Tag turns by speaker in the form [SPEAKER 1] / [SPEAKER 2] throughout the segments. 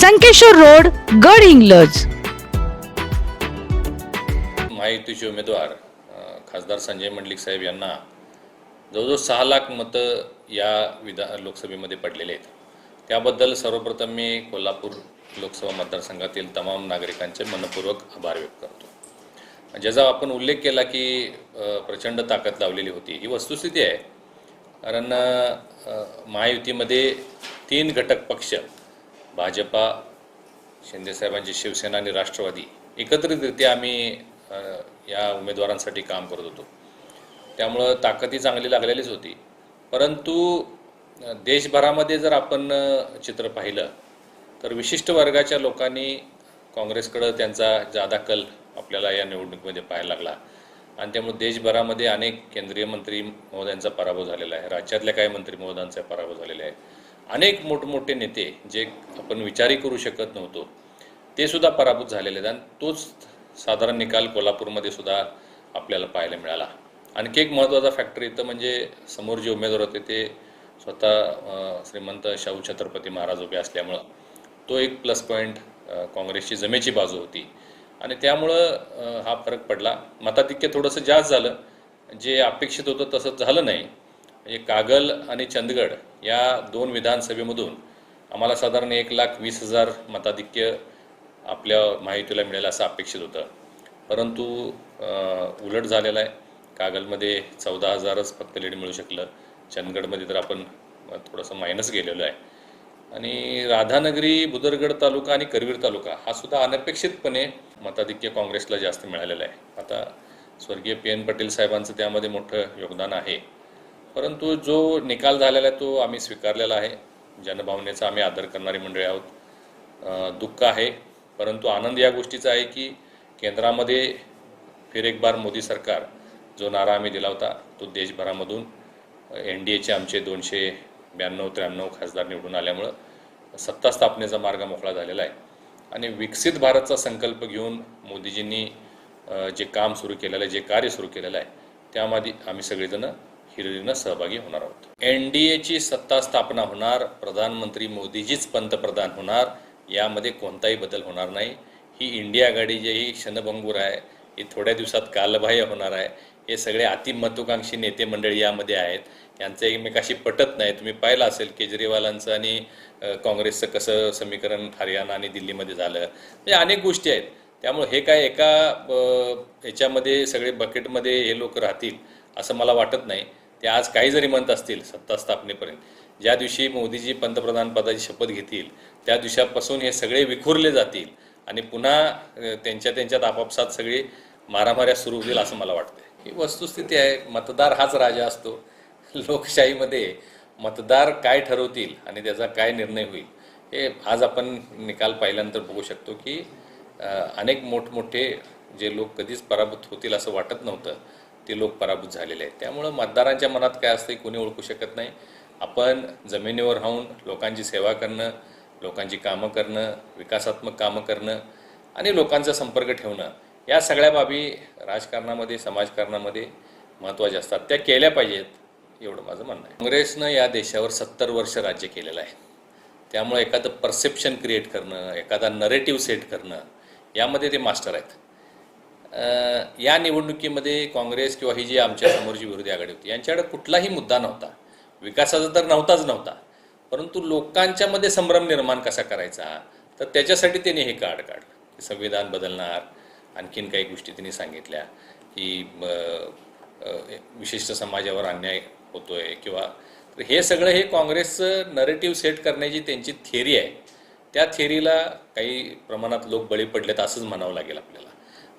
[SPEAKER 1] Sankeshwar road Gadhinglaj.
[SPEAKER 2] महायुतीचे उमेदवार खासदार संजय मंडलिक साहेब यांना जवळजवळ सहा लाख मतं या विधा लोकसभेमध्ये पडलेले आहेत. त्याबद्दल सर्वप्रथम मी कोल्हापूर लोकसभा मतदारसंघातील तमाम नागरिकांचे मनपूर्वक आभार व्यक्त करतो. ज्याचा आपण उल्लेख केला की प्रचंड ताकद लावलेली होती. ही वस्तुस्थिती आहे. कारण महायुतीमध्ये तीन घटक पक्ष भाजपा शिंदेसाहेबांची शिवसेना आणि राष्ट्रवादी एकत्रितरित्या आम्ही या उमेदवारांसाठी काम करत होतो. त्यामुळं ताकदी चांगली लागलेलीच होती. परंतु देशभरामध्ये जर आपण चित्र पाहिलं तर विशिष्ट वर्गाच्या लोकांनी काँग्रेसकडं त्यांचा जादा कल आपल्याला या निवडणुकीमध्ये पाहायला लागला. आणि त्यामुळे देशभरामध्ये अनेक केंद्रीय मंत्री महोदयांचा पराभव झालेला आहे. राज्यातल्या काही मंत्री महोदयांचा पराभव झालेला आहे. अनेक मोठमोठे नेते जे आपण विचारही करू शकत नव्हतो ते सुद्धा पराभूत झालेले आहेत. आणि तोच साधारण निकाल कोल्हापूरमध्ये सुद्धा आपल्याला पाहायला मिळाला. आणखी एक महत्त्वाचा फॅक्टर इथं म्हणजे समोर जे उमेदवार होते ते स्वतः श्रीमंत शाहू छत्रपती महाराज उभे असल्यामुळं तो एक प्लस पॉईंट काँग्रेसची जमेची बाजू होती. आणि त्यामुळं हा फरक पडला. मताधिक्य थोडंसं जास्त झालं. जे अपेक्षित होतं तसं झालं नाही. म्हणजे कागल आणि चंदगड या दोन विधानसभेमधून आम्हाला साधारण एक लाख वीस हजार मताधिक्य आपल्या माहितीला मिळेल असं अपेक्षित होतं. परंतु उलट झालेलं आहे. कागलमध्ये चौदा हजारच फक्त लीड मिळू शकलं. चंदगडमध्ये तर आपण थोडंसं मायनस गेलेलो आहे. आणि राधानगरी बुदरगड तालुका आणि करवीर तालुका हा सुद्धा अनपेक्षितपणे मताधिक्य काँग्रेसला जास्त मिळालेलं आहे. आता स्वर्गीय पी एन पटेल साहेबांचं त्यामध्ये मोठं योगदान आहे. परंतु जो निकाल झालेला आहे तो आम्ही स्वीकारलेला आहे. जनभावनेचा आम्ही आदर करणारी मंडळी आहोत. दुःख आहे. परंतु आनंद या गोष्टीचा आहे की केंद्रामध्ये फिर एक बार मोदी सरकार जो नारा आम्ही दिला होता तो देशभरामधून एन डी एचे आमचे दोनशे ब्याण्णव त्र्याण्णव खासदार निवडून आल्यामुळं सत्ता स्थापनेचा मार्ग मोकळा झालेला आहे. आणि विकसित भारतचा संकल्प घेऊन मोदीजींनी जे काम सुरू केलेलं आहे जे कार्य सुरू केलेलं आहे त्यामध्ये आम्ही सगळेजणं हिरिरीनं सहभागी होणार आहोत. एन डी एची सत्ता स्थापना होणार प्रधानमंत्री मोदीजीच पंतप्रधान होणार यामध्ये कोणताही बदल होणार नाही. ही इंडिया आघाडी जी ही क्षणभंगूर आहे ही थोड्या दिवसात कालबाह्य होणार आहे. हे सगळे अतिमहत्वाकांक्षी नेते मंडळी यामध्ये आहेत. यांचं एकमेकाशी पटत नाही. तुम्ही पाहिलं असेल केजरीवालांचं आणि काँग्रेसचं कसं समीकरण हरियाणा आणि दिल्लीमध्ये झालं. म्हणजे अनेक गोष्टी आहेत. त्यामुळे हे काय एका याच्यामध्ये सगळे बकेटमध्ये हे लोक राहतील असं मला वाटत नाही. ते आज काही जरी म्हणत असतील सत्ता स्थापनेपर्यंत ज्या दिवशी मोदीजी पंतप्रधान पदाची शपथ घेतील त्या दिवसापासून हे सगळे विखुरले जातील आणि पुन्हा त्यांच्या त्यांच्यात आपापसात सगळी मारामाऱ्या सुरू होतील असं मला वाटतं ही वस्तुस्थिती आहे. मतदार हाच राजा असतो. लोकशाहीमध्ये मतदार काय ठरवतील आणि त्याचा काय निर्णय होईल हे आज आपण निकाल पाहिल्यानंतर बघू शकतो की अनेक मोठमोठे जे लोक कधीच पराभूत होतील असं वाटत नव्हतं. ते लोक पराभूत झालेले आहेत. त्यामुळं मतदारांच्या मनात काय असतं हे कोणी ओळखू शकत नाही. आपण जमिनीवर राहून लोकांची सेवा करणं लोकांची कामं करणं विकासात्मक कामं करणं आणि लोकांचा संपर्क ठेवणं या सगळ्या बाबी राजकारणामध्ये समाजकारणामध्ये महत्त्वाच्या असतात. त्या केल्या पाहिजेत एवढं माझं म्हणणं आहे. काँग्रेसनं या देशावर सत्तर वर्ष राज्य केलेलं आहे. त्यामुळे एखादं परसेप्शन क्रिएट करणं एखादा नरेटिव्ह सेट करणं यामध्ये ते मास्टर आहेत. या निवडणुकीमध्ये काँग्रेस किंवा ही जी आमच्या समोरची विरोधी आघाडी होती यांच्याकडे कुठलाही मुद्दा नव्हता. विकासाचा तर नव्हताच नव्हता. परंतु लोकांच्या मध्ये संभ्रम निर्माण कसा करायचा? तर त्याच्यासाठी त्यांनी हे कार्ड काढलं. की संविधान बदलणार आणखीन काही गोष्टी त्यांनी सांगितल्या की विशिष्ट समाजावर अन्याय होतोय किंवा तर हे सगळं हे काँग्रेसचं नरेटिव्ह सेट करण्याची त्यांची थिअरी आहे. त्या थिअरीला काही प्रमाणात लोक बळी पडलेत असंच म्हणावं लागेल आपल्याला.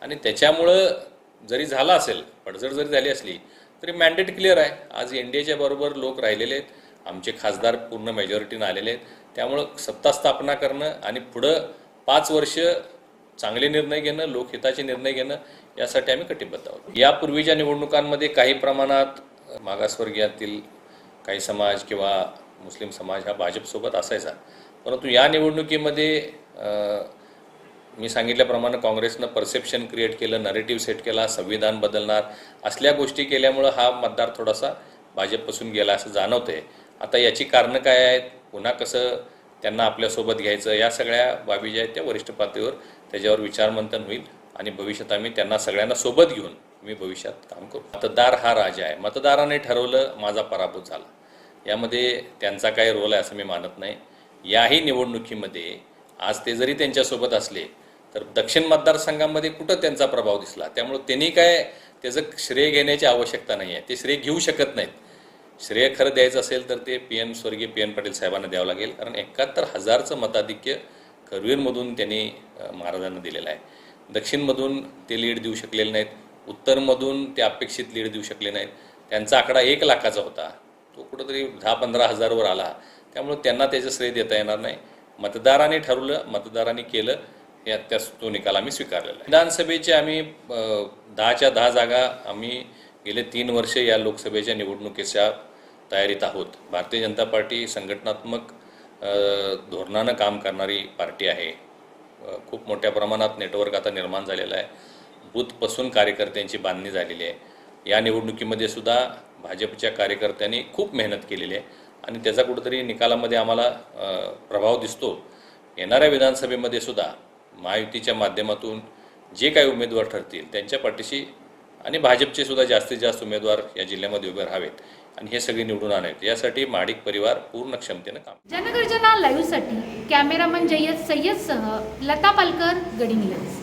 [SPEAKER 2] आणि त्याच्यामुळं जरी झाला असेल पडझड जरी झाली असली तरी मॅन्डेट क्लिअर आहे. आज एन डी एच्या बरोबर लोक राहिलेले आहेत. आमचे खासदार पूर्ण मेजॉरिटीनं आलेले आहेत. त्यामुळं सत्ता स्थापना करणं आणि पुढं पाच वर्ष चांगले निर्णय घेणं लोकहिताचे निर्णय घेणं यासाठी आम्ही कटिबद्ध आहोत. यापूर्वीच्या निवडणुकांमध्ये काही प्रमाणात मागासवर्गीयातील काही समाज किंवा मुस्लिम समाज हा भाजपसोबत असायचा. परंतु या निवडणुकीमध्ये मी सांगितल्याप्रमाणे काँग्रेसनं परसेप्शन क्रिएट केलं नरेटिव्ह सेट केला संविधान बदलणार असल्या गोष्टी केल्यामुळं हा मतदार थोडासा भाजपपासून गेला असं जाणवतंय. आता याची कारणं काय आहेत? पुन्हा कसं त्यांना आपल्यासोबत घ्यायचं? या सगळ्या बाबी ज्या आहेत त्या वरिष्ठ पातळीवर त्याच्यावर विचारमंथन होईल आणि भविष्यात आम्ही त्यांना सगळ्यांना सोबत घेऊन मी भविष्यात काम करू. मतदार हा राजा आहे. मतदाराने ठरवलं माझा पराभूत झाला. यामध्ये त्यांचा काही रोल आहे असं मी मानत नाही. याही निवडणुकीमध्ये आज ते जरी त्यांच्यासोबत असले तर दक्षिण मतदारसंघामध्ये कुठं त्यांचा प्रभाव दिसला? त्यामुळे त्यांनी काय त्याचं श्रेय घेण्याची आवश्यकता नाही आहे ते श्रेय घेऊ शकत नाहीत. श्रेय खरं द्यायचं असेल तर ते पी एन स्वर्गीय पी एन पाटील साहेबांना द्यावं लागेल. कारण एकाहत्तर हजारचं मताधिक्य करवीरमधून त्यांनी महाराजांना दिलेलं आहे. दक्षिणमधून ते लीड देऊ शकलेले नाहीत. उत्तरमधून ते अपेक्षित लीड देऊ शकले नाहीत. त्यांचा आकडा एक लाखाचा होता. तो कुठंतरी दहा पंधरा हजारवर आला. त्यामुळे त्यांना त्याचं श्रेय देता येणार नाही. मतदारांनी ठरवलं मतदारांनी केलं. या त्या तो निकाल आम्ही स्वीकारलेला आहे. विधानसभेचे आम्ही दहाच्या दहा जागा आम्ही गेले तीन वर्ष या लोकसभेच्या निवडणुकीच्या तयारीत आहोत. भारतीय जनता पार्टी संघटनात्मक धोरणानं काम करणारी पार्टी आहे. खूप मोठ्या प्रमाणात नेटवर्क आता निर्माण झालेलं आहे. बूथपासून कार्यकर्त्यांची बांधणी झालेली आहे. या निवडणुकीमध्ये सुद्धा भाजपच्या कार्यकर्त्यांनी खूप मेहनत केलेली आहे आणि त्याचा कुठंतरी निकालामध्ये आम्हाला प्रभाव दिसतो. येणाऱ्या विधानसभेमध्ये सुद्धा महायुतीच्या माध्यमातून जे काही उमेदवार ठरतील त्यांच्या पाठीशी आणि भाजपचे सुद्धा जास्तीत जास्त उमेदवार या जिल्ह्यामध्ये उभे राहावेत आणि हे सगळे निवडून आणावेत. यासाठी माडिक परिवार पूर्ण क्षमतेनं काम
[SPEAKER 3] जनगर्जना लाईव्हसाठी कॅमेरामन जय्यद सय्यदसह लता पालकर गडिंग्लज